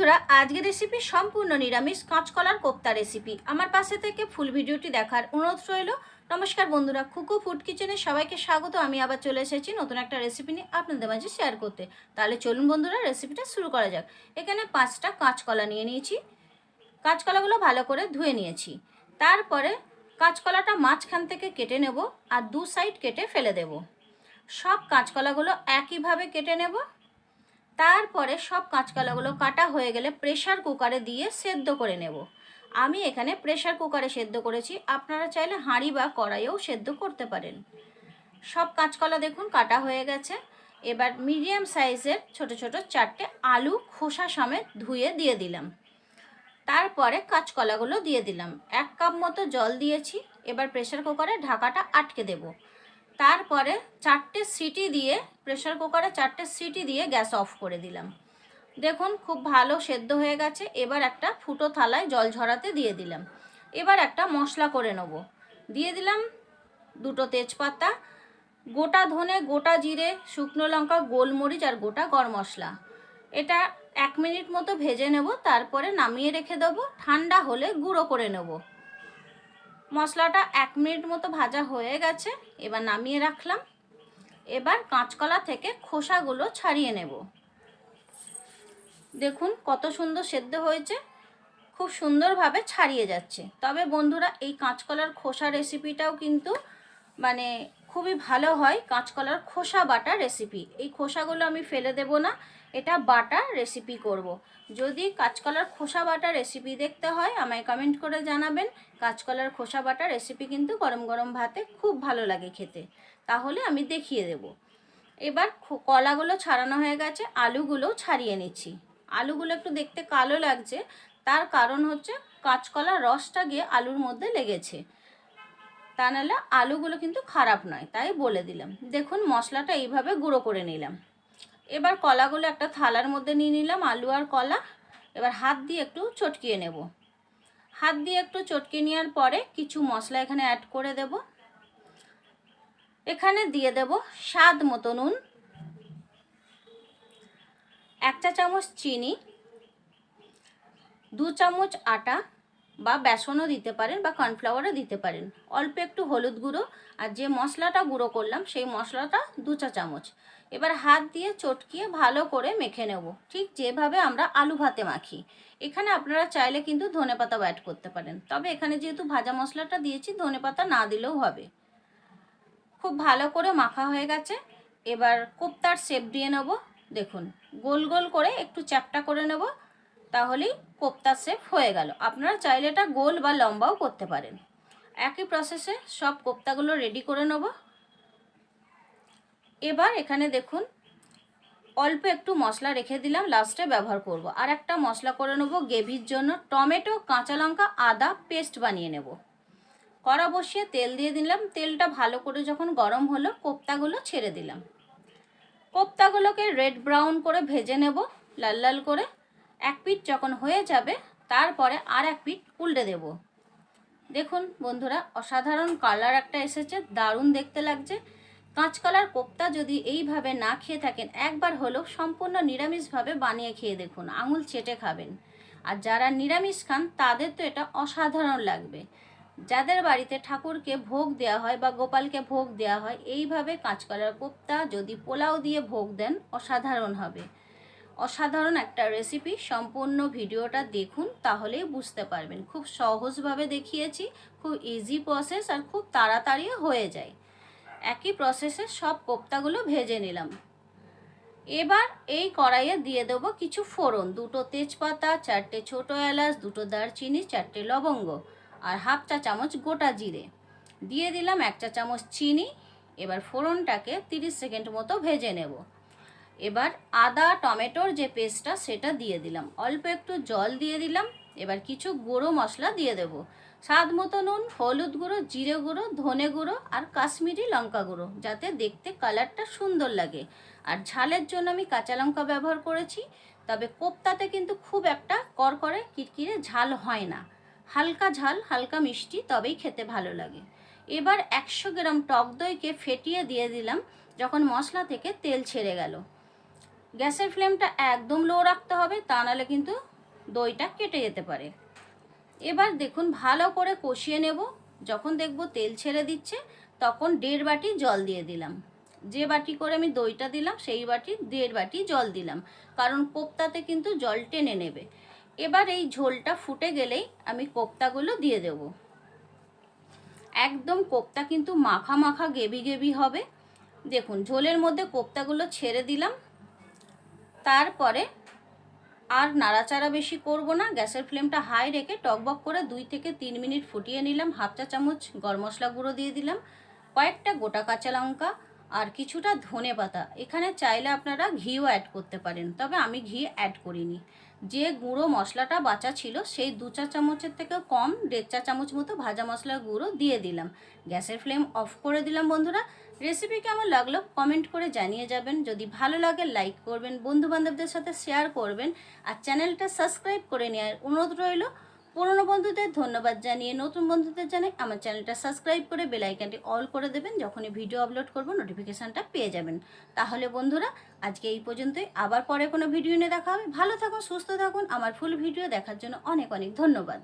বন্ধুরা, আজকের রেসিপি সম্পূর্ণ নিরামিষ, কাঁচকলার কোপ্তা রেসিপি আমার পাশে থেকে ফুল ভিডিওটি দেখার অনুরোধ রইল। নমস্কার বন্ধুরা খুকু ফুড কিচেনে সবাইকে স্বাগত। আমি আবার চলে এসেছি নতুন একটা রেসিপি নিয়ে আপনাদের মাঝে শেয়ার করতে। তাহলে চলুন বন্ধুরা রেসিপিটা শুরু করা যাক। এখানে পাঁচটা কাঁচকলা নিয়ে নিয়েছি। কাঁচকলাগুলো ভালো করে ধুয়ে নিয়েছি। তারপরে কাঁচকলাটা মাঝখান থেকে কেটে নেব আর দু সাইড কেটে ফেলে দেব। সব কাঁচকলাগুলো একইভাবে কেটে নেব। তারপরে সব কাঁচকলাগুলো কাটা হয়ে গেলে প্রেশার কুকারে দিয়ে সেদ্ধ করে নেব। আমি এখানে প্রেশার কুকারে সেদ্ধ করেছি, আপনারা চাইলে হাঁড়ি বা কড়াইয়েও সেদ্ধ করতে পারেন। সব কাঁচকলা দেখুন কাটা হয়ে গেছে। এবার মিডিয়াম সাইজের ছোট ছোট চারটে আলু খোসা সমেত ধুয়ে দিয়ে দিলাম। তারপরে কাঁচকলাগুলো দিয়ে দিলাম। এক কাপ মতো জল দিয়েছি। এবার প্রেশার কুকারে ঢাকাটা আটকে দেব। তারপরে চারটে সিটি দিয়ে প্রেশার কুকারে চারটে সিটি দিয়ে গ্যাস অফ করে দিলাম। দেখুন, খুব ভালো সেদ্ধ হয়ে গেছে। এবার একটা ফুটো থালায় জল ঝরাতে দিয়ে দিলাম। এবার একটা মশলা করে নেব। দিয়ে দিলাম দুটো তেজপাতা, গোটা ধনে, গোটা জিরে, শুকনো লঙ্কা, গোলমরিচ আর গোটা গরম মশলা। এটা এক মিনিট মতো ভেজে নেব, তারপরে নামিয়ে রেখে দেবো। ঠান্ডা হলে গুঁড়ো করে নেব। মশলাটা এক মিনিট মতো ভাজা হয়ে গেছে। এবার নামিয়ে রাখলাম। এবার কাঁচকলা থেকে খোসাগুলো ছাড়িয়ে নেব। দেখুন কত সুন্দর সেদ্ধ হয়েছে। খুব সুন্দরভাবে ছাড়িয়ে যাচ্ছে। তবে বন্ধুরা, এই কাঁচকলার খোসা রেসিপিটাও কিন্তু মানে খুবই ভালো হয় কাঁচকলার খোসা বাটা রেসিপি এই খোসাগুলো আমি ফেলে দেব না, এটা বাটা রেসিপি করব। যদি কাঁচকলার খোসা বাটা রেসিপি দেখতে হয়, আমায় কমেন্ট করে জানাবেন। কাঁচকলার খোসা বাটা রেসিপি কিন্তু গরম গরম ভাতে খুব ভালো লাগে খেতে। তাহলে আমি দেখিয়ে দেব। এবার কলাগুলো ছাড়ানো হয়ে গেছে, আলুগুলোও ছাড়িয়ে নিচ্ছি। আলুগুলো একটু দেখতে কালো লাগছে, তার কারণ হচ্ছে কাঁচকলার রসটা গিয়ে আলুর মধ্যে লেগেছে। তা নাহলে আলুগুলো কিন্তু খারাপ নয়, তাই বলে দিলাম। দেখুন, মশলাটা এইভাবে গুঁড়ো করে নিলাম। এবার কলাগুলো একটা থালার মধ্যে নিয়ে নিলাম, আলু আর কলা। এবার হাত দিয়ে একটু চটকিয়ে নেব। হাত দিয়ে একটু চটকিয়ে নেওয়ার পরে কিছু মশলা এখানে অ্যাড করে দেব। এখানে দিয়ে দেব স্বাদ মতো নুন, এক চা চামচ চিনি, দু চামচ আটা বা বেসনও দিতে পারেন বা কর্নফ্লাওয়ারও দিতে পারেন। অল্প একটু হলুদ গুঁড়ো আর যে মশলাটা গুঁড়ো করলাম সেই মশলাটা দু চা চামচ। এবার হাত দিয়ে চটকিয়ে ভালো করে মেখে নেব। ঠিক যেভাবে আমরা আলু ভাতে মাখি। এখানে আপনারা চাইলে কিন্তু ধনেপাতাও অ্যাড করতে পারেন। তবে এখানে যেহেতু ভাজা মশলাটা দিয়েছি ধনেপাতা না দিলেও হবে। খুব ভালো করে মাখা হয়ে গেছে। এবার কোপ্তার শেপ দিয়ে নেব। দেখুন, গোল গোল করে একটু চ্যাপটা করে নেব। তাহলেই কোপ্তা শেপ হয়ে গেল। আপনারা চাইলে এটা গোল বা লম্বাও করতে পারেন। একই প্রসেসে সব কোপ্তাগুলো রেডি করে নেব। এবার এখানে দেখুন, অল্প একটু মশলা রেখে দিলাম লাস্টে ব্যবহার করব। আর একটা মশলা করে নেব গ্রেভির জন্য। টমেটো, কাঁচা লঙ্কা, আদা পেস্ট বানিয়ে নেব। কড়া বসিয়ে তেল দিয়ে দিলাম। তেলটা ভালো করে যখন গরম হলো, কোপ্তাগুলো ছেড়ে দিলাম। কোপ্তাগুলোকে রেড ব্রাউন করে ভেজে নেব, লাল লাল করে। এক পিঠ যখন হয়ে যাবে, তারপরে আর এক পিঠ উল্টে দেব। দেখুন বন্ধুরা, অসাধারণ কালার একটা এসেছে, দারুণ দেখতে লাগছে। কাঁচকলার কোপ্তা যদি এইভাবে না খেয়ে থাকেন, একবার হলেও সম্পূর্ণ নিরামিষভাবে বানিয়ে খেয়ে দেখুন, আঙুল চেটে খাবেন। আর যারা নিরামিষ খান, তাদের তো এটা অসাধারণ লাগবে। যাদের বাড়িতে ঠাকুরকে ভোগ দেওয়া হয় বা গোপালকে ভোগ দেওয়া হয়, এইভাবে কাঁচকলার কোপ্তা যদি পোলাও দিয়ে ভোগ দেন, অসাধারণ হবে। অসাধারণ একটা রেসিপি সম্পূর্ণ ভিডিওটা দেখুন, তাহলেই বুঝতে পারবেন। খুব সহজভাবে দেখিয়েছি, খুব ইজি প্রসেস আর খুব তাড়াতাড়িও হয়ে যায়। একই প্রসেসে সব কোপ্তাগুলো ভেজে নিলাম। এবার এই কড়াইয়ে দিয়ে দেবো কিছু ফোড়ন। দুটো তেজপাতা, চারটে ছোটো এলাচ, দুটো দারচিনি, চারটে লবঙ্গ আর হাফ চা চামচ গোটা জিরে। দিয়ে দিলাম এক চা চামচ চিনি। এবার ফোড়নটাকে তিরিশ সেকেন্ড মতো ভেজে নেব। এবার আদা, টমেটোর যে পেস্টটা, সেটা দিয়ে দিলাম। অল্প একটু জল দিয়ে দিলাম। এবার কিছু গুঁড়ো মশলা দিয়ে দেব। স্বাদ মতো নুন, হলুদ গুঁড়ো, জিরে গুঁড়ো, ধনে গুঁড়ো আর কাশ্মীরি লঙ্কা গুঁড়ো, যাতে দেখতে কালারটা সুন্দর লাগে। আর ঝালের জন্য আমি কাঁচা লঙ্কা ব্যবহার করেছি, তবে কোপ্তাতে কিন্তু খুব একটা করকরে, কিরকিরে ঝাল হয় না। হালকা ঝাল, হালকা মিষ্টি, তবেই খেতে ভালো লাগে। এবার একশো গ্রাম টক দইকে ফেটিয়ে দিয়ে দিলাম, যখন মশলা থেকে তেল ছেড়ে গেল। গ্যাসের ফ্লেমটা একদম লো রাখতে হবে, তা নাহলে কিন্তু দইটা কেটে যেতে পারে। এবার দেখুন, ভালো করে কষিয়ে নেব। যখন দেখব তেল ছেড়ে দিচ্ছে, তখন দেড় বাটি জল দিয়ে দিলাম। যে বাটি করে আমি দইটা দিলাম, সেই বাটি, দেড় বাটি জল দিলাম, কারণ কোপ্তাতে কিন্তু জল টেনে নেবে। এবার এই ঝোলটা ফুটে গেলেই আমি কোপ্তাগুলো দিয়ে দেব। একদম কোপ্তা কিন্তু মাখা মাখা গেবি গেবি হবে। দেখুন, ঝোলের মধ্যে কোপ্তাগুলো ছেড়ে দিলাম। তারপরে আর নাড়াচাড়া বেশি করব না। গ্যাসের ফ্লেমটা হাই রেখে টকবক করে দুই থেকে তিন মিনিট ফুটিয়ে নিলাম। হাফ চা চামচ গরম মশলা গুঁড়ো দিয়ে দিলাম। কয়েকটা গোটা কাঁচা লঙ্কা আর কিছুটা ধনে পাতা। এখানে চাইলে আপনারা ঘিও অ্যাড করতে পারেন, তবে আমি ঘি অ্যাড করিনি। যে গুঁড়ো মশলাটা বাঁচা ছিল, সেই দু চা চামচের থেকে কম, দেড় চা চামচ মতো ভাজা মশলার গুঁড়ো দিয়ে দিলাম। গ্যাসের ফ্লেম অফ করে দিলাম বন্ধুরা। রেসিপি কেমন লাগল কমেন্ট করে জানিয়ে যাবেন। যদি ভালো লাগে, লাইক করবেন বন্ধু বান্ধবদের সাথে শেয়ার করবেন, আর চ্যানেলটা সাবস্ক্রাইব করে নেওয়ার অনুরোধ রইল। পুরনো বন্ধুদের ধন্যবাদ জানিয়ে নতুন বন্ধুদের জানাই আমার চ্যানেলটা সাবস্ক্রাইব করে বেল আইকনটি অল করে দেবেন। যখনই ভিডিও আপলোড করব নোটিফিকেশানটা পেয়ে যাবেন। তাহলে বন্ধুরা, আজকে এই পর্যন্তই। আবার পরে কোনো ভিডিও নিয়ে দেখা হবে। ভালো থাকুন, সুস্থ থাকুন। আমার ফুল ভিডিও দেখার জন্য অনেক অনেক ধন্যবাদ।